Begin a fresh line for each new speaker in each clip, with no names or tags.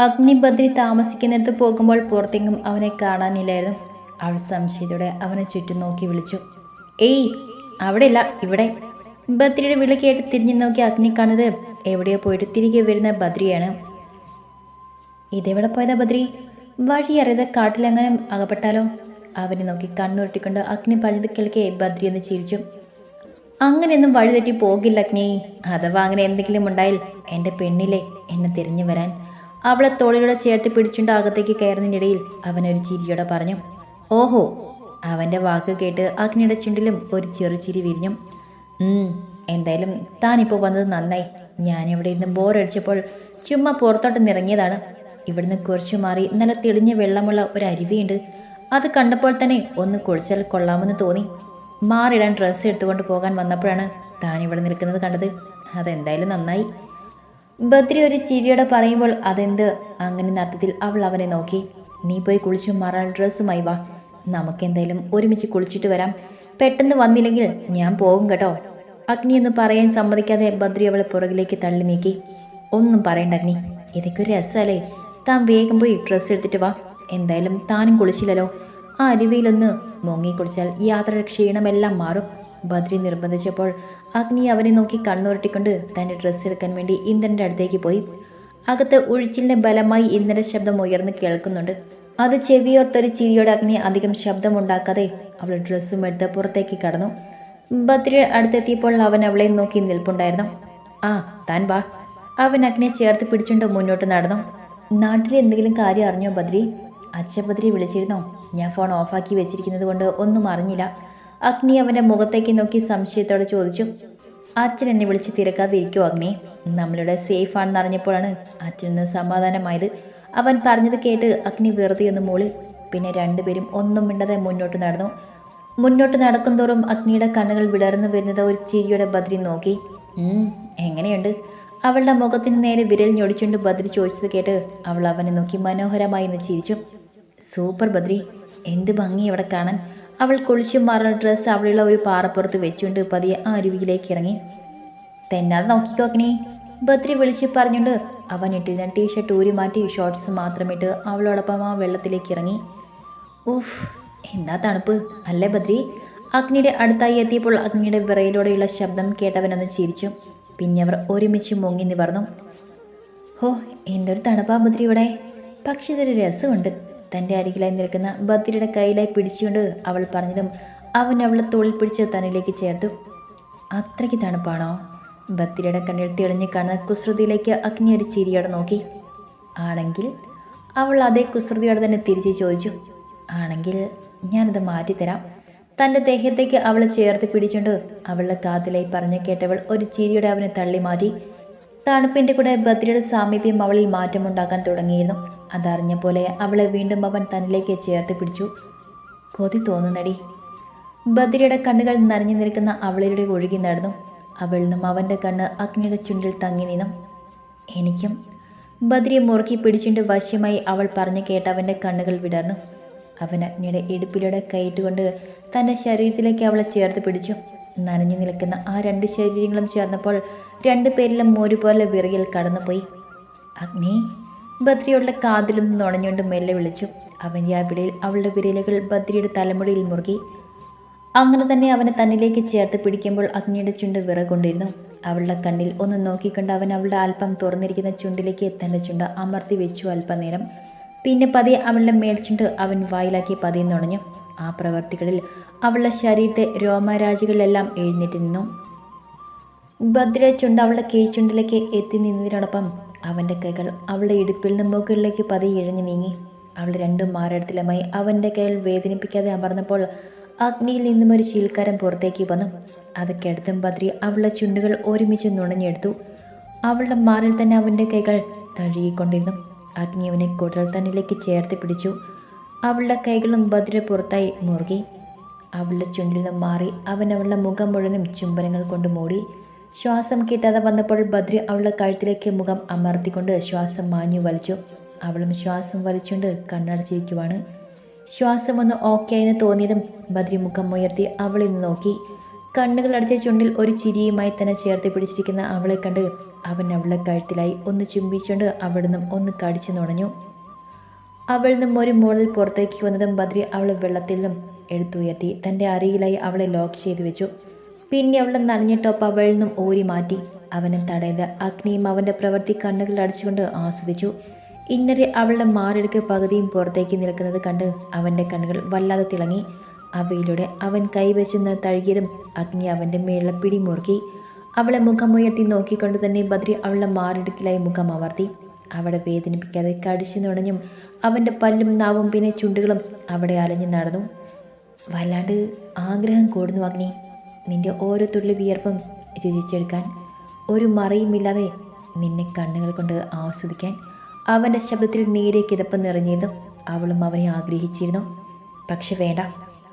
അഗ്നിഭദ്രി താമസിക്കുന്നിടത്ത് പോകുമ്പോൾ പുറത്തെങ്ങും അവനെ കാണാനില്ലായിരുന്നു. അവൾ സംശയത്തോടെ അവനെ ചുറ്റും നോക്കി വിളിച്ചു. ഏയ് അവിടെയല്ല ഇവിടെ. ബദ്രിയുടെ വിളി കേട്ട് തിരിഞ്ഞു നോക്കി അഗ്നി കാണുന്നത് എവിടെയോ പോയിട്ട് തിരികെ വരുന്ന ബദ്രിയാണ്. ഇതെവിടെ പോയതാ ബദ്രി? വഴി അറിയാതെ കാട്ടിലെങ്ങനെ അകപ്പെട്ടാലോ? അവനെ നോക്കി കണ്ണുരുട്ടിക്കൊണ്ട് അഗ്നി പറഞ്ഞത് കേൾക്കെ ബദ്രി എന്ന് ചിരിച്ചു. അങ്ങനെയൊന്നും വഴിതെറ്റി പോകില്ല അഗ്നി. അഥവാ അങ്ങനെ എന്തെങ്കിലും ഉണ്ടായാൽ എന്റെ പെണ്ണിലെ എന്നെ തിരിഞ്ഞു വരാൻ. അവളെ തോളിലൂടെ ചേർത്ത് പിടിച്ചുകൊണ്ട് അകത്തേക്ക് കയറുന്നതിനിടയിൽ അവനൊരു ചിരിയോടെ പറഞ്ഞു ഓഹോ അവന്റെ വാക്ക് കേട്ട് അഗ്നിയുടെ ചുണ്ടിലും ഒരു ചെറു ചിരി വിരിഞ്ഞു. "ഉം, എന്തായാലും താനിപ്പോൾ വന്നത് നന്നായി. ഞാൻ ഇവിടെ ഇരുന്ന് ബോറടിച്ചപ്പോൾ ചുമ്മാ പുറത്തോട്ട് നിറങ്ങിയതാണ്. ഇവിടുന്ന് കുറച്ചു മാറി നല്ല തെളിഞ്ഞ വെള്ളമുള്ള ഒരു അരുവിയുണ്ട്. അത് കണ്ടപ്പോൾ തന്നെ ഒന്ന് കുളിച്ചാൽ കൊള്ളാമെന്ന് തോന്നി. മാറിയിടാൻ ഡ്രസ്സ് എടുത്തുകൊണ്ട് പോകാൻ വന്നപ്പോഴാണ് താൻ ഇവിടെ നിൽക്കുന്നത് കണ്ടത്. അതെന്തായാലും നന്നായി. ബദ്രി ഒരു ചിരിയോടെ പറയുമ്പോൾ അതെന്ത്? അങ്ങനെ നടത്തത്തിൽ അവൾ അവനെ നോക്കി. നീ പോയി കുളിച്ചു മറൽ ഡ്രസ്സുമായി വാ. നമുക്കെന്തായാലും ഒരുമിച്ച് കുളിച്ചിട്ട് വരാം. പെട്ടെന്ന് വന്നില്ലെങ്കിൽ ഞാൻ പോകും കേട്ടോ. അഗ്നി എന്ന് പറയാൻ സമ്മതിക്കാതെ ബദ്രി അവളെ പുറകിലേക്ക് തള്ളി നീക്കി. ഒന്നും പറയണ്ട അഗ്നി. ഇതൊക്കെ ഒരു രസമല്ലേ? താൻ വേഗം പോയി ഡ്രസ്സ് എടുത്തിട്ട് വാ. എന്തായാലും താനും കുളിച്ചില്ലല്ലോ. ആ അരുവിയിലൊന്ന് മുങ്ങി കുളിച്ചാൽ യാത്രയുടെ ക്ഷീണമെല്ലാം മാറും. ബദ്രി നിർബന്ധിച്ചപ്പോൾ അഗ്നി അവനെ നോക്കി കണ്ണുരുട്ടിക്കൊണ്ട് തന്റെ ഡ്രസ്സ് എടുക്കാൻ വേണ്ടി ഇന്ദ്രന്റെ അടുത്തേക്ക് പോയി. അകത്ത് ഒഴിച്ചിലിന്റെ ബലമായി ഇന്ദ്രന്റെ ശബ്ദം ഉയർന്ന് കേൾക്കുന്നുണ്ട്. അത് ചെവിയോർത്തൊരു ചിരിയോടെ അഗ്നി അധികം ശബ്ദമുണ്ടാക്കാതെ അവൾ ഡ്രസ്സും എടുത്ത് പുറത്തേക്ക് കടന്നു. ബദ്രി അടുത്തെത്തിയപ്പോൾ അവൻ അവളെ നോക്കി നിൽപ്പുണ്ടായിരുന്നു. ആ താൻ വാ. അവൻ അഗ്നിയെ ചേർത്ത് പിടിച്ചുകൊണ്ട് മുന്നോട്ട് നടന്നു. നാട്ടിൽ എന്തെങ്കിലും കാര്യം അറിഞ്ഞോ ബദ്രി? അച്ഛ ബദ്രി വിളിച്ചിരുന്നോ? ഞാൻ ഫോൺ ഓഫാക്കി വെച്ചിരിക്കുന്നത് കൊണ്ട് ഒന്നും അറിഞ്ഞില്ല. അഗ്നി അവന്റെ മുഖത്തേക്ക് നോക്കി സംശയത്തോടെ ചോദിച്ചു അച്ഛൻ എന്നെ വിളിച്ച് തിരക്കാതിരിക്കൂ അഗ്നി? നമ്മളിവിടെ സേഫ് ആണെന്ന് അറിഞ്ഞപ്പോഴാണ് അച്ഛനൊന്ന് സമാധാനമായത്. അവൻ പറഞ്ഞത് കേട്ട് അഗ്നി വെറുതെ ഒന്ന് മൂളി. പിന്നെ രണ്ടുപേരും ഒന്നും മിണ്ടാതെ മുന്നോട്ട് നടന്നു. മുന്നോട്ട് നടക്കുന്തോറും അഗ്നിയുടെ കണ്ണുകൾ വിടർന്നു വരുന്നത് ഒരു ചിരിയുടെ ബദ്രി നോക്കി. "ഉം, എങ്ങനെയുണ്ട്? അവളുടെ മുഖത്തിന് നേരെ വിരൽ ഞൊടിച്ചുകൊണ്ട് ബദ്രി ചോദിച്ചത് കേട്ട് അവൾ അവനെ നോക്കി മനോഹരമായി ഒന്ന് ചിരിച്ചു. സൂപ്പർ ബദ്രി എന്ത് ഭംഗി അവിടെ കാണാൻ. അവൾ കുളിച്ചു മാറുന്ന ഡ്രസ്സ് അവിടെയുള്ള ഒരു പാറപ്പുറത്ത് വെച്ചുകൊണ്ട് പതിയെ ആ അരുവിയിലേക്ക് ഇറങ്ങി. തെന്നാതെ നോക്കിക്കോ അഗ്നി ബദ്രി വിളിച്ച് പറഞ്ഞുകൊണ്ട് അവൻ ഇട്ടിരുന്ന ടീഷർട്ട് ഊരി മാറ്റി ഷോർട്സ് മാത്രമിട്ട് അവളോടൊപ്പം ആ വെള്ളത്തിലേക്ക് ഇറങ്ങി. ഊഫ് എന്താ തണുപ്പ് അല്ലേ ബദ്രി? അഗ്നിയുടെ അടുത്തായി എത്തിയപ്പോൾ അഗ്നിയുടെ വിറയിലൂടെയുള്ള ശബ്ദം കേട്ടവനൊന്ന് ചിരിച്ചു. പിന്നെ അവർ ഒരുമിച്ച് മുങ്ങി നിവർന്നു. ഹോ എന്തൊരു തണുപ്പാ ബദ്രി ഇവിടെ. പക്ഷെ ഇതൊരു രസമുണ്ട്. തന്റെ അരികിലായി നിൽക്കുന്ന ബത്തിരിയുടെ കയ്യിലായി പിടിച്ചുകൊണ്ട് അവൾ പറഞ്ഞതും അവൻ അവളെ തോളിൽ പിടിച്ച് തന്നിലേക്ക് ചേർത്തു. അത്രയ്ക്ക് തണുപ്പാണോ? ബത്തിരിയുടെ കണ്ണിൽ തെളിഞ്ഞു കാണുന്ന കുസൃതിയിലേക്ക് അഗ്നി ഒരു ചിരിയോടെ നോക്കി. ആണെങ്കിൽ അവൾ അതേ കുസൃതിയോടെ തന്നെ തിരിച്ച് ചോദിച്ചു. ആണെങ്കിൽ ഞാനത് മാറ്റിത്തരാം. തന്റെ ദേഹത്തേക്ക് അവളെ ചേർത്ത് പിടിച്ചുകൊണ്ട് അവളുടെ കാതിലായി പറഞ്ഞു കേട്ടവൾ ഒരു ചിരിയുടെ അവനെ തള്ളി മാറ്റി തണുപ്പിന്റെ കൂടെ ബദ്രിയുടെ സാമീപ്യം അവളിൽ മാറ്റമുണ്ടാക്കാൻ തുടങ്ങിയിരുന്നു. അതറിഞ്ഞ പോലെ അവളെ വീണ്ടും അവൻ തന്നിലേക്ക് ചേർത്ത് പിടിച്ചു. കൊതി തോന്നുന്നടി. ബദ്രിയുടെ കണ്ണുകൾ നനഞ്ഞു നിൽക്കുന്ന അവളിലൂടെ ഒഴുകി നടന്നു. അവളിൽ നിന്നും അവന്റെ കണ്ണ് അഗ്നിയുടെ ചുണ്ടിൽ തങ്ങി നിന്നു. എനിക്കും ബദ്രിയെ മുറുക്കി പിടിച്ചുകൊണ്ട് വശ്യമായി അവൾ പറഞ്ഞു കേട്ട് അവന്റെ കണ്ണുകൾ വിടർന്നു. അവൻ അഗ്നിയുടെ ഇടുപ്പിലൂടെ കയറ്റുകൊണ്ട് തന്റെ ശരീരത്തിലേക്ക് അവളെ ചേർത്ത് പിടിച്ചു. നനഞ്ഞു നിൽക്കുന്ന ആ രണ്ട് ശരീരങ്ങളും ചേർന്നപ്പോൾ രണ്ടു പേരിലും ഒരുപോലെ വിറയിൽ കടന്നുപോയി. അഗ്നി ബദ്രിയോടുള്ള കാതിൽ നിന്ന് നുണഞ്ഞുകൊണ്ട് മെല്ലെ വിളിച്ചു. അവന്റെ ആ അവളുടെ വിരലുകൾ ബദ്രിയുടെ തലമുടിയിൽ മുറുകി. അങ്ങനെ തന്നെ അവനെ തന്നിലേക്ക് ചേർത്ത് പിടിക്കുമ്പോൾ അഗ്നിയുടെ ചുണ്ട് വിറകൊണ്ടിരുന്നു. അവളുടെ കണ്ണിൽ ഒന്ന് നോക്കിക്കൊണ്ട് അവൻ അവളുടെ അല്പം തുറന്നിരിക്കുന്ന ചുണ്ടിലേക്ക് തന്റെ ചുണ്ട് അമർത്തി വെച്ചു അല്പനേരം. പിന്നെ പതിയെ അവളുടെ മേൽചുണ്ട് അവൻ വായിലാക്കി പതിയെ നുണഞ്ഞു. ആ പ്രവർത്തികളിൽ അവളുടെ ശരീരത്തെ രോമരാജികളിലെല്ലാം എഴുന്നേറ്റ് നിന്നു. ഭദ്ര ചുണ്ട് അവളുടെ കീഴ്ചുണ്ടിലേക്ക് എത്തി നിന്നതിനോടൊപ്പം അവന്റെ കൈകൾ അവളുടെ ഇടുപ്പിൽ നിന്ന് മുകളിലേക്ക് പതിയെ ഇഴഞ്ഞു നീങ്ങി. അവൾ രണ്ടും മാറിടത്തിലുമായി അവന്റെ കൈകൾ വേദനിപ്പിക്കാതെ അമർന്നപ്പോൾ അഗ്നിയിൽ നിന്നും ഒരു ശീൽക്കാരൻ പുറത്തേക്ക് വന്നു. അത് കിടത്തും ബദ്രി അവളുടെ ചുണ്ടുകൾ ഒരുമിച്ച് നുണഞ്ഞെടുത്തു. അവളുടെ മാറിൽ തന്നെ അവന്റെ കൈകൾ തഴുകിക്കൊണ്ടിരുന്നു. അഗ്നി അവനെ കൂടുതൽ തന്നിലേക്ക് ചേർത്ത് പിടിച്ചു. അവളുടെ കൈകളും ബദ്ര പുറത്തായി മുറുകി. അവളുടെ ചുണ്ടിൽ മാറി അവൻ അവളുടെ മുഖം മുഴുവനും ചുംബനങ്ങൾ കൊണ്ട് മൂടി. ശ്വാസം കിട്ടാതെ വന്നപ്പോൾ ബദ്രി അവളുടെ കഴുത്തിലേക്ക് മുഖം അമർത്തിക്കൊണ്ട് ശ്വാസം മാഞ്ഞു വലിച്ചു. അവളും ശ്വാസം വലിച്ചുകൊണ്ട് കണ്ണടച്ചിരിക്കുവാണ്. ശ്വാസം ഒന്ന് ഓക്കെ ആയെന്ന് തോന്നിയതും ബദ്രി മുഖം ഉയർത്തി അവളിൽ നിന്ന് നോക്കി. കണ്ണുകൾ അടച്ച ചുണ്ടിൽ ഒരു ചിരിയുമായി തന്നെ ചേർത്ത് പിടിച്ചിരിക്കുന്ന അവളെ കണ്ട് അവൻ അവളുടെ കഴുത്തിലായി ഒന്ന് ചുംബിച്ചുകൊണ്ട് അവിടുന്ന് ഒന്ന് കടിച്ചു നുണഞ്ഞു. അവളിൽ നിന്നും ഒരു മോളിൽ പുറത്തേക്ക് വന്നതും ബദ്രി അവളെ വെള്ളത്തിൽ നിന്നും എടുത്തുയർത്തി. തന്റെ അരിയിലായി അവളെ ലോക്ക് ചെയ്തു വെച്ചു. പിന്നെ അവളുടെ നനഞ്ഞ ടോപ്പ് അവളിൽ നിന്നും ഊരി മാറ്റി. അവനെ തടയത് അഗ്നിയും അവന്റെ പ്രവൃത്തി കണ്ണുകൾ അടച്ചുകൊണ്ട് ആസ്വദിച്ചു. ഇന്നലെ അവളുടെ മാറെടുക്ക് പകുതിയും പുറത്തേക്ക് നിൽക്കുന്നത് കണ്ട് അവന്റെ കണ്ണുകൾ വല്ലാതെ തിളങ്ങി. അവയിലൂടെ അവൻ കൈവച്ചെന്ന് തഴുകിയതും അഗ്നി അവന്റെ മേളിലെ പിടിമുറുക്കി. അവളെ മുഖമുയർത്തി നോക്കിക്കൊണ്ട് തന്നെ ബദ്രി അവളുടെ മാറിടുക്കിലായി മുഖം അമർത്തി. അവളെ വേദനിപ്പിക്കാതെ കടിച്ചു നുണഞ്ഞും അവന്റെ പല്ലും നാവും പിന്നെ ചുണ്ടുകളും അവിടെ അലഞ്ഞു നടന്നു. വല്ലാണ്ട് ആഗ്രഹം കൂടുന്നു അഗ്നി. നിന്റെ ഓരോ തുള്ളി വിയർപ്പും രുചിച്ചെടുക്കാൻ ഒരു മറയുമില്ലാതെ നിന്നെ കണ്ണുകൾ കൊണ്ട് ആസ്വദിക്കാൻ അവന്റെ ശബ്ദത്തിൽ നേരെ കിതപ്പ് നിറഞ്ഞിരുന്നു. അവളും അവനെ ആഗ്രഹിച്ചിരുന്നു. പക്ഷെ വേണ്ട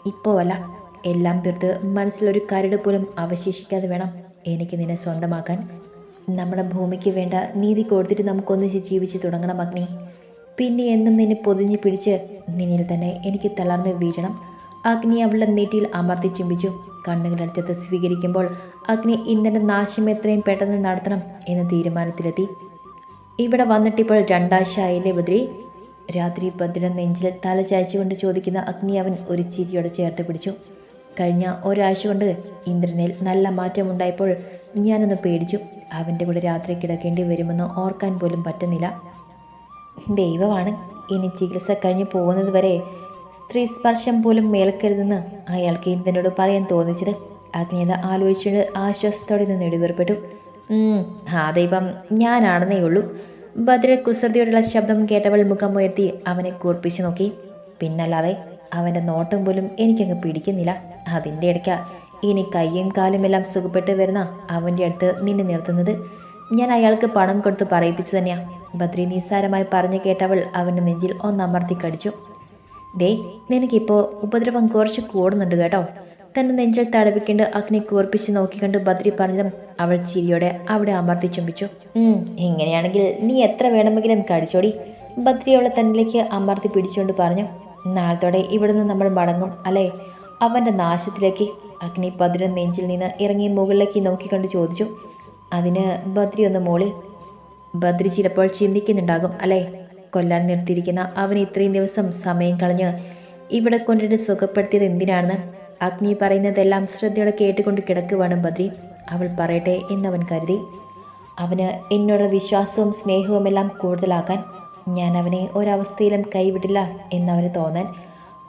ഇപ്പോൾ അല്ല. എല്ലാം തീർത്ത് മനസ്സിലൊരു കരട് പോലും അവശേഷിക്കാതെ വേണം എനിക്ക് നിന്നെ സ്വന്തമാക്കാൻ. നമ്മുടെ ഭൂമിക്ക് വേണ്ട നീതി കൊടുത്തിട്ട് നമുക്കൊന്നിച്ച് ജീവിച്ച് തുടങ്ങണം അഗ്നി. പിന്നെ എന്നും നിന്നെ പൊതിഞ്ഞു പിടിച്ച് നിന്നിൽ തന്നെ എനിക്ക് തളർന്ന് വീഴണം. അഗ്നി അവളുടെ നെറ്റിയിൽ അമർത്തി ചുംബിച്ചു കണ്ണുകളടുത്തത് സ്വീകരിക്കുമ്പോൾ അഗ്നി ഇന്നലെ നാശം എത്രയും പെട്ടെന്ന് നടത്തണം എന്ന തീരുമാനത്തിലെത്തി. ഇവിടെ വന്നിട്ടിപ്പോൾ രണ്ടാഴ്ച ആയില്ലേ ബദ്രി? രാത്രി ഭദ്ര നെഞ്ചിൽ തല ചായച്ചുകൊണ്ട് ചോദിക്കുന്ന അഗ്നി അവൻ ഒരു ചിരിയോടെ ചേർത്ത് പിടിച്ചു. കഴിഞ്ഞ ഒരാഴ്ച കൊണ്ട് ഇന്ദ്രനിൽ നല്ല മാറ്റമുണ്ടായപ്പോൾ ഞാനൊന്ന് പേടിച്ചു. അവന്റെ കൂടെ രാത്രി കിടക്കേണ്ടി വരുമെന്ന് ഓർക്കാൻ പോലും പറ്റുന്നില്ല. ദൈവമാണ് ഇനി ചികിത്സ കഴിഞ്ഞ് പോകുന്നത് വരെ സ്ത്രീ സ്പർശം പോലും മേൽക്കരുതെന്ന് അയാൾക്ക് ഇന്ദ്രനോട് പറയാൻ തോന്നിച്ചത്. അഗ്നിയത ആലോചിച്ചുകൊണ്ട് ആശ്വാസത്തോടെ നിന്ന് നെടുവേർപ്പെട്ടു "ഉം, ആ ദൈവം ഞാനാണെന്നേ ഉള്ളൂ. ഭദ്ര കുസൃതിയോടുള്ള ശബ്ദം കേട്ടവൾ മുഖം ഉയർത്തി അവനെ കൂർപ്പിച്ചു നോക്കി. പിന്നല്ലാതെ അവന്റെ നോട്ടം പോലും എനിക്കങ്ങ് പിടിക്കുന്നില്ല. അതിന്റെ ഇടയ്ക്ക ഇനി കയ്യും കാലുമെല്ലാം സുഖപ്പെട്ട് വരുന്ന അവന്റെ അടുത്ത് നിന്നെ നിർത്തുന്നത്. ഞാൻ അയാൾക്ക് പണം കൊടുത്ത് പറയിപ്പിച്ചു തന്നെയാ. ബദ്രി നിസ്സാരമായി പറഞ്ഞു കേട്ടവൾ അവന്റെ നെഞ്ചിൽ ഒന്നമർത്തി കടിച്ചു. ദേ നിനക്കിപ്പോൾ ഉപദ്രവം കുറച്ച് കൂടുന്നുണ്ട് കേട്ടോ. തന്റെ നെഞ്ചിൽ തടവിക്കൊണ്ട് അഗ്നി കൂർപ്പിച്ച് നോക്കിക്കൊണ്ട് ബദ്രി പറഞ്ഞതും അവൾ ചിരിയോടെ അവിടെ അമർത്തി ചുംബിച്ചു. "ഉം, ഇങ്ങനെയാണെങ്കിൽ നീ എത്ര വേണമെങ്കിലും കടിച്ചോടി. ബദ്രി അവളെ തന്നിലേക്ക് അമർത്തി പിടിച്ചുകൊണ്ട് പറഞ്ഞു നാളത്തോടെ ഇവിടുന്ന് നമ്മൾ മടങ്ങും അല്ലേ? അവന്റെ നാശത്തിലേക്ക് അഗ്നി ഭദ്രൻ നെഞ്ചിൽ നിന്ന് ഇറങ്ങി മുകളിലേക്ക് നോക്കിക്കൊണ്ട് ചോദിച്ചു അതിന് ബദ്രി ഒന്ന് മോളി? ബദ്രി ചിലപ്പോൾ ചിന്തിക്കുന്നുണ്ടാകും അല്ലേ? കൊല്ലാൻ നിർത്തിയിരിക്കുന്ന അവൻ ഇത്രയും ദിവസം സമയം കളഞ്ഞ് ഇവിടെ കൊണ്ടിട്ട് സുഖപ്പെടുത്തിയത് എന്തിനാണെന്ന്? അഗ്നി പറയുന്നതെല്ലാം ശ്രദ്ധയോടെ കേട്ടുകൊണ്ട് കിടക്കുവാണ് ബദ്രി അവൾ പറയട്ടെ എന്നവൻ കരുതി. അവന് എന്നോടുള്ള വിശ്വാസവും സ്നേഹവും എല്ലാം കൂടുതലാക്കാൻ ഞാൻ അവനെ ഒരവസ്ഥയിലും കൈവിടില്ല എന്നവന് തോന്നാൻ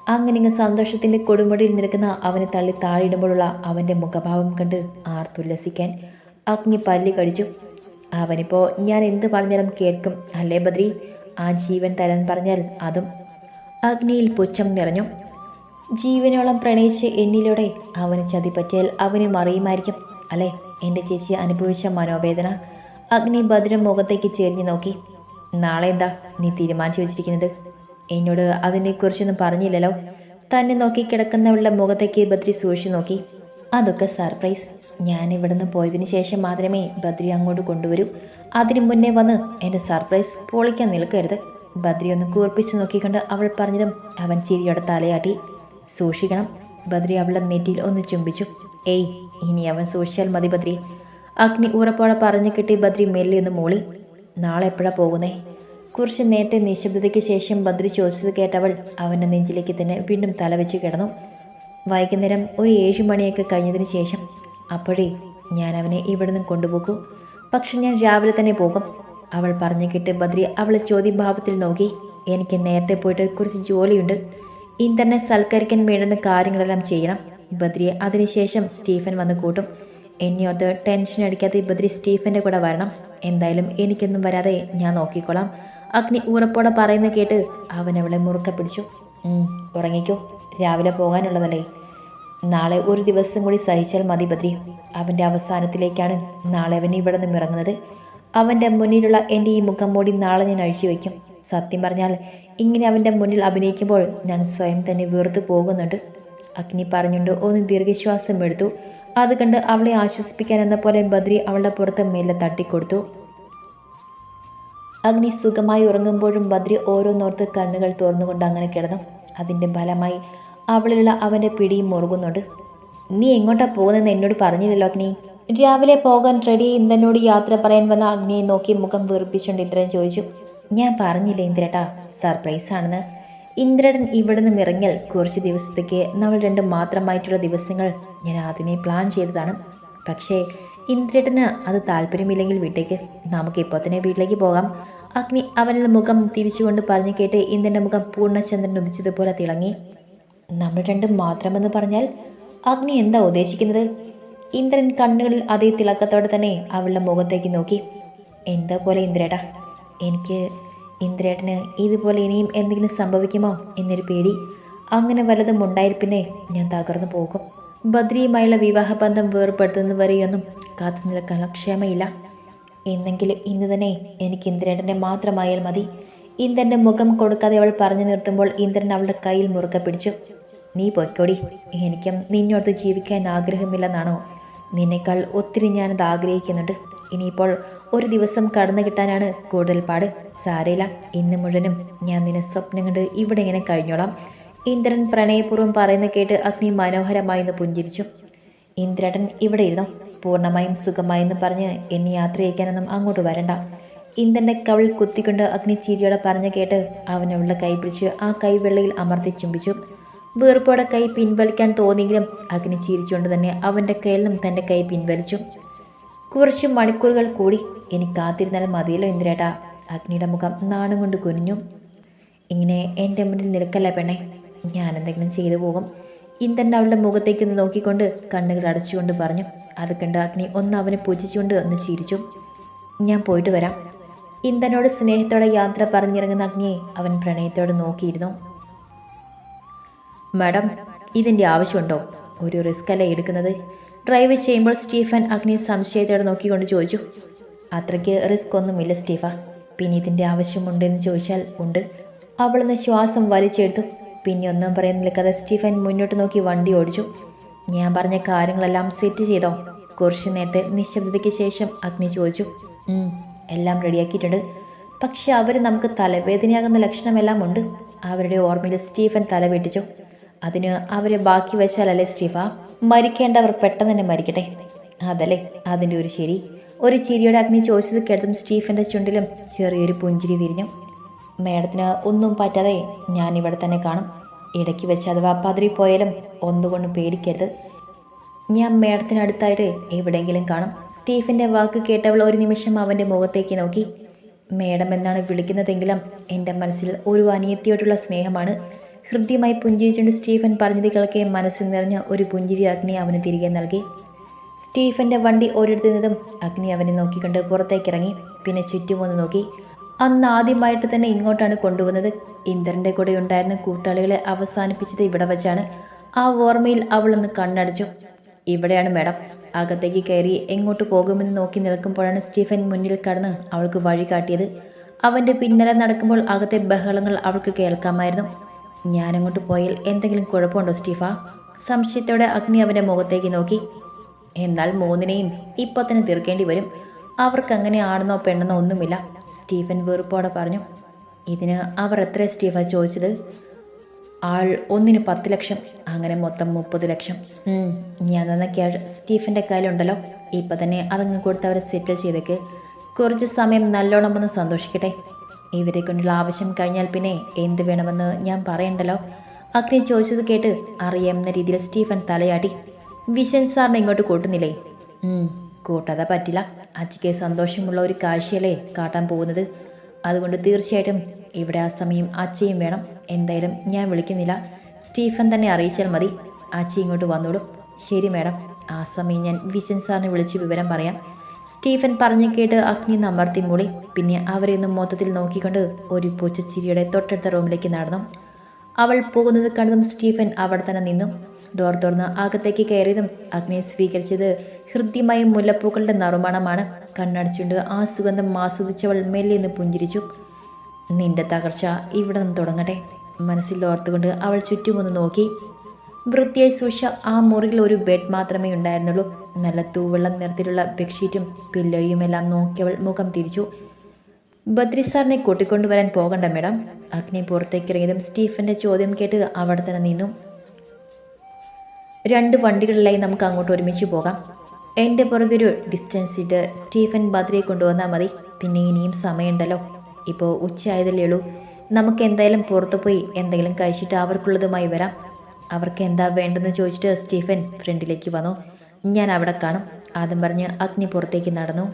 അങ്ങനെ സന്തോഷത്തിന്റെ കൊടുമുടിയിൽ നിൽക്കുന്ന അവനെ തള്ളി താഴെയിടുമ്പോഴുള്ള അവന്റെ മുഖഭാവം കണ്ട് ആർത്തുല്ലസിക്കാൻ അഗ്നി പല്ലി കടിച്ചു. അവനിപ്പോൾ ഞാൻ എന്ത് പറഞ്ഞാലും കേൾക്കും അല്ലേ ബദ്രി? ആ ജീവൻ തരാൻ പറഞ്ഞാൽ അതും. അഗ്നിയിൽ പുച്ഛം നിറഞ്ഞു. ജീവനോളം പ്രണയിച്ച് എന്നിലൂടെ അവന് ചതി പറ്റിയാൽ അവന് മറിയുമായിരിക്കും അല്ലേ? എന്റെ ചേച്ചി അനുഭവിച്ച മനോവേദന. അഗ്നി ഭദ്രം മുഖത്തേക്ക് ചെരിഞ്ഞു നോക്കി. നാളെ എന്താ നീ തീരുമാനിച്ചു വെച്ചിരിക്കുന്നത്? എന്നോട് അതിനെക്കുറിച്ചൊന്നും പറഞ്ഞില്ലല്ലോ. തന്നെ നോക്കി കിടക്കുന്നവളുടെ മുഖത്തേക്ക് ബദ്രി സൂക്ഷിച്ചു നോക്കി. അതൊക്കെ സർപ്രൈസ്. ഞാൻ ഇവിടുന്ന് പോയതിന് ശേഷം മാത്രമേ ബദ്രി അങ്ങോട്ട് കൊണ്ടുവരൂ. അതിനു മുന്നേ വന്ന് എന്റെ സർപ്രൈസ് പൊളിക്കാൻ നിൽക്കരുത്. ബദ്രി ഒന്ന് കൂർപ്പിച്ച് നോക്കിക്കൊണ്ട് അവൾ പറഞ്ഞതും അവൻ ചിരിയോടെ തലയാട്ടി. സൂക്ഷിക്കണം. ബദ്രി അവളുടെ നെറ്റിയിൽ ഒന്ന് ചുംബിച്ചു. ഏയ് ഇനി അവൻ സൂക്ഷിച്ചാൽ മതി ബദ്രി. അഗ്നി ഉറപ്പോടെ പറഞ്ഞു കിട്ടി ബദ്രി മെല്ലെ ഒന്ന് മൂളി. നാളെ എപ്പോഴാ പോകുന്നേ? കുറച്ച് നേരത്തെ നിശബ്ദതയ്ക്ക് ശേഷം ബദ്രി ചോദിച്ചത് കേട്ടവൾ അവന്റെ നെഞ്ചിലേക്ക് തന്നെ വീണ്ടും തലവെച്ച് കിടന്നു. വൈകുന്നേരം ഒരു ഏഴ് മണിയൊക്കെ കഴിഞ്ഞതിന് ശേഷം അപ്പോഴേ ഞാൻ അവനെ ഇവിടെ നിന്ന് കൊണ്ടുപോകൂ. പക്ഷെ ഞാൻ രാവിലെ തന്നെ പോകും. അവൾ പറഞ്ഞു കേട്ട് ബദ്രി അവളെ ചോദ്യഭാവത്തിൽ നോക്കി. എനിക്ക് നേരത്തെ പോയിട്ട് കുറച്ച് ജോലിയുണ്ട്. ഇന്ദ്രനെ സൽക്കരിക്കാൻ വേണ്ടുന്ന കാര്യങ്ങളെല്ലാം ചെയ്യണം. ബദ്രിയെ അതിനുശേഷം സ്റ്റീഫൻ വന്ന് കൂട്ടും. എന്നെ ഓർത്ത് ടെൻഷൻ അടിക്കാതെ ബദ്രി സ്റ്റീഫന്റെ കൂടെ വരണം. എന്തായാലും എനിക്കൊന്നും വരാതെ ഞാൻ നോക്കിക്കോളാം. അഗ്നി ഊറപ്പോടെ പറയുന്ന കേട്ട് അവൻ അവളെ മുറുക്ക പിടിച്ചു. ഉറങ്ങിക്കോ. രാവിലെ പോകാനുള്ളതല്ലേ. നാളെ ഒരു ദിവസം കൂടി സഹിച്ചാൽ മതി ബദ്രി. അവന്റെ അവസാനത്തിലേക്കാണ് നാളെ അവൻ ഇവിടെ നിന്നും ഇറങ്ങുന്നത്. അവന്റെ മുന്നിലുള്ള എന്റെ ഈ മുഖം മൂടി നാളെ ഞാൻ അഴിച്ചു വയ്ക്കും. സത്യം പറഞ്ഞാൽ ഇങ്ങനെ അവന്റെ മുന്നിൽ അഭിനയിക്കുമ്പോൾ ഞാൻ സ്വയം തന്നെ വീർത്തു പോകുന്നുണ്ട്. അഗ്നി പറഞ്ഞുകൊണ്ട് ഒന്ന് ദീർഘശ്വാസം എടുത്തു. അത് കണ്ട് അവളെ ആശ്വസിപ്പിക്കാൻ എന്ന പോലെ ബദ്രി അവളുടെ പുറത്ത് മേലെ തട്ടിക്കൊടുത്തു. അഗ്നി സുഖമായി ഉറങ്ങുമ്പോഴും ബദ്രി ഓരോന്നോർത്ത് കണ്ണുകൾ തുറന്നുകൊണ്ട് അങ്ങനെ കിടന്നു. അതിന്റെ ഫലമായി അവളിലുള്ള അവന്റെ പിടിയും മുറുകുന്നുണ്ട്. നീ എങ്ങോട്ടാ പോകുന്നതെന്ന് എന്നോട് പറഞ്ഞില്ലല്ലോ അഗ്നി. രാവിലെ പോകാൻ റെഡി. ഇന്ദ്രനോട് യാത്ര പറയാൻ വന്ന അഗ്നിയെ നോക്കി മുഖം വീർപ്പിച്ചുകൊണ്ട് ഇന്ദ്രൻ ചോദിച്ചു. ഞാൻ പറഞ്ഞില്ല ഇന്ദ്രേട്ടാ സർപ്രൈസ് ആണെന്ന്. ഇന്ദ്രൻ ഇവിടെ നിന്ന് ഇറങ്ങിയാൽ കുറച്ച് ദിവസത്തേക്ക് നമ്മൾ രണ്ടും മാത്രമായിട്ടുള്ള ദിവസങ്ങൾ ഞാൻ ആദ്യമേ പ്ലാൻ ചെയ്തതാണ്. പക്ഷേ ഇന്ദ്രേട്ടന് അത് താല്പര്യമില്ലെങ്കിൽ വീട്ടേക്ക്. നമുക്ക് ഇപ്പോൾ തന്നെ വീട്ടിലേക്ക് പോകാം. അഗ്നി അവനിൽ മുഖം തിരിച്ചുകൊണ്ട് പറഞ്ഞു കേട്ട് ഇന്ദ്രന്റെ മുഖം പൂർണചന്ദ്രൻ ഉദിച്ചതുപോലെ തിളങ്ങി. നമ്മൾ രണ്ടും മാത്രമെന്ന് പറഞ്ഞാൽ അഗ്നി എന്താ ഉദ്ദേശിക്കുന്നത്? ഇന്ദ്രൻ കണ്ണുകളിൽ അതേ തിളക്കത്തോടെ തന്നെ അവളുടെ മുഖത്തേക്ക് നോക്കി. എന്താ പോലെ ഇന്ദ്രേട്ടാ? എനിക്ക് ഇന്ദ്രേട്ടന് ഇതുപോലെ ഇനിയും എന്തെങ്കിലും സംഭവിക്കുമോ എന്നൊരു പേടി. അങ്ങനെ വല്ലതും ഉണ്ടായാൽ പിന്നെ ഞാൻ തകർന്നു പോകും. ബദ്രിയുമായുള്ള വിവാഹബന്ധം വേർപ്പെടുത്തുന്നവരെയൊന്നും കാത്തു നിൽക്കാൻ ക്ഷമയില്ല. എന്നെങ്കിൽ ഇന്ന് തന്നെ എനിക്ക് ഇന്ദ്രേട്ടന്റെ മാത്രമായാൽ മതി. ഇന്ദ്രന്റെ മുഖം കൊടുക്കാതെ അവൾ പറഞ്ഞു നിർത്തുമ്പോൾ ഇന്ദ്രൻ അവളുടെ കയ്യിൽ മുറുക്കെ പിടിച്ചു. നീ പൊയ്ക്കോടി. എനിക്കും നിന്നോടത്ത് ജീവിക്കാൻ ആഗ്രഹമില്ലെന്നാണോ? നിന്നേക്കാൾ ഒത്തിരി ഞാനത് ആഗ്രഹിക്കുന്നുണ്ട്. ഇനിയിപ്പോൾ ഒരു ദിവസം കടന്നു കിട്ടാനാണ് കൂടുതൽ പാട്. സാരയില്ല. ഇന്ന് മുഴുവനും ഞാൻ നിന്നെ സ്വപ്നം കണ്ട് ഇവിടെ ഇങ്ങനെ കഴിഞ്ഞോളാം. ഇന്ദ്രൻ പ്രണയപൂർവം പറയുന്ന കേട്ട് അഗ്നി മനോഹരമായി ഒന്ന് പുഞ്ചിരിച്ചു. ഇന്ദ്രടൻ ഇവിടെ ഇരുന്നോ? പൂർണമായും സുഖമായെന്ന് പറഞ്ഞ് എന്നെ യാത്ര അയക്കാനൊന്നും അങ്ങോട്ട് വരണ്ട. ഇന്ദ്രന്റെ കവിൾ കുത്തിക്കൊണ്ട് അഗ്നി ചീരിയോടെ പറഞ്ഞു കേട്ട് അവൻ അവളുടെ കൈ പിടിച്ച് ആ കൈ വെള്ളയിൽ അമർത്തി ചുംബിച്ചു. വീർപ്പോടെ കൈ പിൻവലിക്കാൻ തോന്നിയെങ്കിലും അഗ്നി ചിരിച്ചുകൊണ്ട് തന്നെ അവന്റെ കയ്യിലും തന്റെ കൈ പിൻവലിച്ചു. കുറച്ച് മണിക്കൂറുകൾ കൂടി ഇനി കാത്തിരുന്നാൽ മതിയല്ലോ ഇന്ദ്രേട്ടാ. അഗ്നിയുടെ മുഖം നാണം കൊണ്ട് കുനിഞ്ഞു. ഇങ്ങനെ എന്റെ മുന്നിൽ നിൽക്കല്ല പെണ്ണെ? ഞാൻ എന്തെങ്കിലും ചെയ്തു പോകും. ഇന്ദ്രൻ അവളുടെ മുഖത്തേക്കൊന്ന് നോക്കിക്കൊണ്ട് കണ്ണുകൾ അടച്ചുകൊണ്ട് പറഞ്ഞു. അത് കണ്ട് അഗ്നി ഒന്ന് അവനെ പൂജിച്ചുകൊണ്ട് ഒന്ന് ചിരിച്ചു. ഞാൻ പോയിട്ട് വരാം. ഇന്ദനോട് സ്നേഹത്തോടെ യാത്ര പറഞ്ഞിറങ്ങുന്ന അഗ്നിയെ അവൻ പ്രണയത്തോടെ നോക്കിയിരുന്നു. മാഡം ഇതിന്റെ ആവശ്യമുണ്ടോ? ഒരു റിസ്ക് അല്ലേ എടുക്കുന്നത്? ഡ്രൈവ് ചെയ്യുമ്പോൾ സ്റ്റീഫൻ അഗ്നി സംശയത്തോടെ നോക്കിക്കൊണ്ട് ചോദിച്ചു. അത്രയ്ക്ക് റിസ്ക് ഒന്നുമില്ല സ്റ്റീഫ. പിന്നെ ഇതിന്റെ ആവശ്യമുണ്ടെന്ന് ചോദിച്ചാൽ ഉണ്ട്. അവളൊന്ന് ശ്വാസം വലിച്ചെടുത്തു. പിന്നെ ഒന്നും പറയുന്നില്ല. കഥ സ്റ്റീഫൻ മുന്നോട്ട് നോക്കി വണ്ടി ഓടിച്ചു. ഞാൻ പറഞ്ഞ കാര്യങ്ങളെല്ലാം സെറ്റ് ചെയ്തോ? കുറച്ച് നേരത്തെ നിശബ്ദതയ്ക്ക് ശേഷം അഗ്നി ചോദിച്ചു. എല്ലാം റെഡിയാക്കിയിട്ടുണ്ട്. പക്ഷെ അവർ നമുക്ക് തലവേദനയാകുന്ന ലക്ഷണമെല്ലാം ഉണ്ട്. അവരുടെ ഓർമ്മയിൽ സ്റ്റീഫൻ തലവെട്ടിച്ചു. അതിന് അവരെ ബാക്കി വെച്ചാലല്ലേ സ്റ്റീഫ? മരിക്കേണ്ടവർ പെട്ടെന്ന് തന്നെ മരിക്കട്ടെ. അതല്ലേ? അതിന്റെ ഒരു ശരി ഒരു ചിരിയുടെ അഗ്നി ചോദിച്ചത് കേട്ടതും സ്റ്റീഫന്റെ ചുണ്ടിലും ചെറിയൊരു പുഞ്ചിരി വിരിഞ്ഞു. മേഡത്തിന് ഒന്നും പറ്റാതെ ഞാൻ ഇവിടെ തന്നെ കാണും. ഇടയ്ക്ക് വെച്ച് അഥവാ പോയാലും ഒന്നുകൊണ്ടും പേടിക്കരുത്. ഞാൻ മേഡത്തിനടുത്തായിട്ട് എവിടെയെങ്കിലും കാണും. സ്റ്റീഫിന്റെ വാക്ക് കേട്ടവൾ ഒരു നിമിഷം അവന്റെ മുഖത്തേക്ക് നോക്കി. മേഡം എന്നാണ് വിളിക്കുന്നതെങ്കിലും എന്റെ മനസ്സിൽ ഒരു അനിയത്തിയോടുള്ള സ്നേഹമാണ്. ഹൃദ്യമായി പുഞ്ചിരിച്ചുകൊണ്ട് സ്റ്റീഫൻ പറഞ്ഞത് കിളക്കെ മനസ്സിൽ നിറഞ്ഞ ഒരു പുഞ്ചിരി അഗ്നി അവന് തിരികെ നൽകി. സ്റ്റീഫന്റെ വണ്ടി ഒരിടത്തു നിന്നതും അഗ്നി അവനെ നോക്കിക്കൊണ്ട് പുറത്തേക്കിറങ്ങി പിന്നെ ചുറ്റുമൊന്ന് നോക്കി. അന്ന് ആദ്യമായിട്ട് തന്നെ ഇങ്ങോട്ടാണ് കൊണ്ടുവന്നത്. ഇന്ദ്രന്റെ കൂടെ ഉണ്ടായിരുന്ന കൂട്ടാളികളെ അവസാനിപ്പിച്ചത് ഇവിടെ വച്ചാണ്. ആ ഓർമ്മയിൽ അവളൊന്ന് കണ്ണടച്ചു. ഇവിടെയാണ് മേഡം. അകത്തേക്ക് കയറി എങ്ങോട്ട് പോകുമെന്ന് നോക്കി നിൽക്കുമ്പോഴാണ് സ്റ്റീഫൻ മുന്നിൽ കടന്ന് അവൾക്ക് വഴി കാട്ടിയത്. അവന്റെ പിന്നാലെ നടക്കുമ്പോൾ അകത്തെ ബഹളങ്ങൾ അവൾക്ക് കേൾക്കാമായിരുന്നു. ഞാനങ്ങോട്ട് പോയാൽ എന്തെങ്കിലും കുഴപ്പമുണ്ടോ സ്റ്റീഫ? സംശയത്തോടെ അഗ്നി അവന്റെ മുഖത്തേക്ക് നോക്കി. എന്നാൽ മൂന്നിനെയും ഇപ്പോൾ തന്നെ തീർക്കേണ്ടി വരും. അവർക്ക് അങ്ങനെ ആണെന്നോ പെണ്ണെന്നോ ഒന്നുമില്ല. സ്റ്റീഫൻ വെറുപ്പോടെ പറഞ്ഞു ഇതിന് അവർ എത്ര സ്റ്റീഫ ചോദിച്ചത്? ആൾ ഒന്നിന് പത്ത് ലക്ഷം അങ്ങനെ മൊത്തം മുപ്പത് ലക്ഷം. ഞാൻ തന്ന ക്യാഷ് സ്റ്റീഫന്റെ കയ്യിലുണ്ടല്ലോ. ഇപ്പം തന്നെ അതങ്ങ് കൊടുത്ത് അവരെ സെറ്റിൽ ചെയ്തേക്ക്. കുറച്ച് സമയം നല്ലോണം ഒന്ന് സന്തോഷിക്കട്ടെ. ഇവരെ കൊണ്ടുള്ള ആവശ്യം കഴിഞ്ഞാൽ പിന്നെ എന്ത് വേണമെന്ന് ഞാൻ പറയണ്ടല്ലോ? അഗ്നി ചോദിച്ചത് കേട്ട് അറിയാമെന്ന രീതിയിൽ സ്റ്റീഫൻ തലയാട്ടി. വിശൻ സാറിനെ ഇങ്ങോട്ട് കൂട്ടുന്നില്ലേ? കൂട്ടാതെ പറ്റില്ല. അച്ഛയ്ക്ക് സന്തോഷമുള്ള ഒരു കാഴ്ചയല്ലേ കാട്ടാൻ പോകുന്നത്. അതുകൊണ്ട് തീർച്ചയായിട്ടും ഇവിടെ ആ സമയം അച്ഛയും വേണം. എന്തായാലും ഞാൻ വിളിക്കുന്നില്ല. സ്റ്റീഫൻ തന്നെ അറിയിച്ചാൽ മതി. അച്ഛ ഇങ്ങോട്ട് വന്നോളൂ. ശരി മാഡം. ആ സമയം ഞാൻ വിശൻ സാറിനെ വിളിച്ച് വിവരം പറയാം. സ്റ്റീഫൻ പറഞ്ഞു കേട്ട് അഗ്നി നമ്മർത്തി മൂളി. പിന്നെ അവരെയൊന്നും മൊത്തത്തിൽ നോക്കിക്കൊണ്ട് ഒരു പൂച്ചച്ചിരിയുടെ തൊട്ടടുത്ത റൂമിലേക്ക് നടന്നു. അവൾ പോകുന്നത് കണ്ടതും സ്റ്റീഫൻ അവിടെ തന്നെ നിന്നു. ഡോർ തുറന്ന് അകത്തേക്ക് കയറിയതും അഗ്നിയെ സ്വീകരിച്ചത് ഹൃദ്യമായ മുല്ലപ്പൂക്കളുടെ നറുമണമാണ്. കണ്ണടച്ചുകൊണ്ട് ആ സുഗന്ധം ആസ്വദിച്ചവൾ മെല്ലെ നിന്ന് പുഞ്ചിരിച്ചു. നിന്റെ തകർച്ച ഇവിടെ നിന്ന് തുടങ്ങട്ടെ മനസ്സിൽ ഓർത്തുകൊണ്ട് അവൾ ചുറ്റുമൊന്ന് നോക്കി. വൃത്തിയായി സൂക്ഷിച്ച ആ മുറിയിൽ ഒരു ബെഡ് മാത്രമേ ഉണ്ടായിരുന്നുള്ളൂ. നല്ല തൂവെള്ള നിറത്തിലുള്ള ബെഡ്ഷീറ്റും പില്ലോയും എല്ലാം നോക്കിയവൾ മുഖം തിരിച്ചു. ബദ്രി സാറിനെ കൂട്ടിക്കൊണ്ടുവരാൻ പോകണ്ട മേഡം അഗ്നി പുറത്തേക്കിറങ്ങിയതും സ്റ്റീഫന്റെ ചോദ്യം കേട്ട് അവിടെ തന്നെ നിന്നു. രണ്ട് വണ്ടികളിലായി നമുക്ക് അങ്ങോട്ട് ഒരുമിച്ച് പോകാം. എന്റെ പുറകൊരു ഡിസ്റ്റൻസ് ഇട്ട് സ്റ്റീഫൻ ബദ്രയെ കൊണ്ടുവന്നാൽ മതി. പിന്നെ ഇനിയും സമയമുണ്ടല്ലോ. ഇപ്പോൾ ഉച്ചയായതല്ലേ ഉള്ളൂ. നമുക്ക് എന്തായാലും പുറത്തു പോയി എന്തെങ്കിലും കഴിച്ചിട്ട് അവർക്കുള്ളതുമായി വരാം. അവർക്ക് എന്താ വേണ്ടെന്ന് ചോദിച്ചിട്ട് സ്റ്റീഫൻ ഫ്രണ്ടിലേക്ക് വന്നു. ഞാൻ അവിടെ കാണും. ആദ്യം പറഞ്ഞ് അഗ്നി പുറത്തേക്ക് നടന്നു.